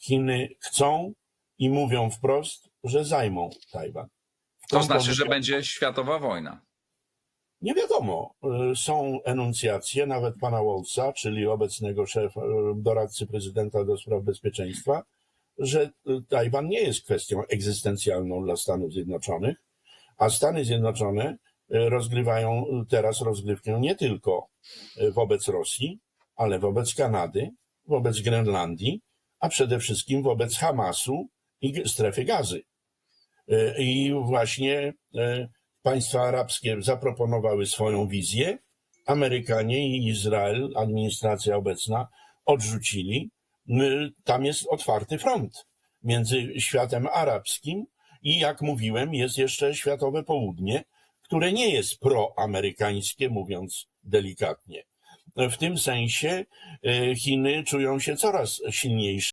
Chiny chcą i mówią wprost, że zajmą Tajwan. To znaczy, że będzie światowa wojna. Nie wiadomo. Y, Są enuncjacje nawet pana Wolca, czyli obecnego szefa, y, doradcy prezydenta do spraw bezpieczeństwa, że y, Tajwan nie jest kwestią egzystencjalną dla Stanów Zjednoczonych, a Stany Zjednoczone rozgrywają teraz rozgrywkę nie tylko wobec Rosji, ale wobec Kanady, wobec Grenlandii, a przede wszystkim wobec Hamasu i strefy gazy. Y, I właśnie y, państwa arabskie zaproponowały swoją wizję, Amerykanie i Izrael, administracja obecna, odrzucili. Tam jest otwarty front między światem arabskim i, jak mówiłem, jest jeszcze światowe południe, które nie jest proamerykańskie, mówiąc delikatnie. W tym sensie y, Chiny czują się coraz silniejsze.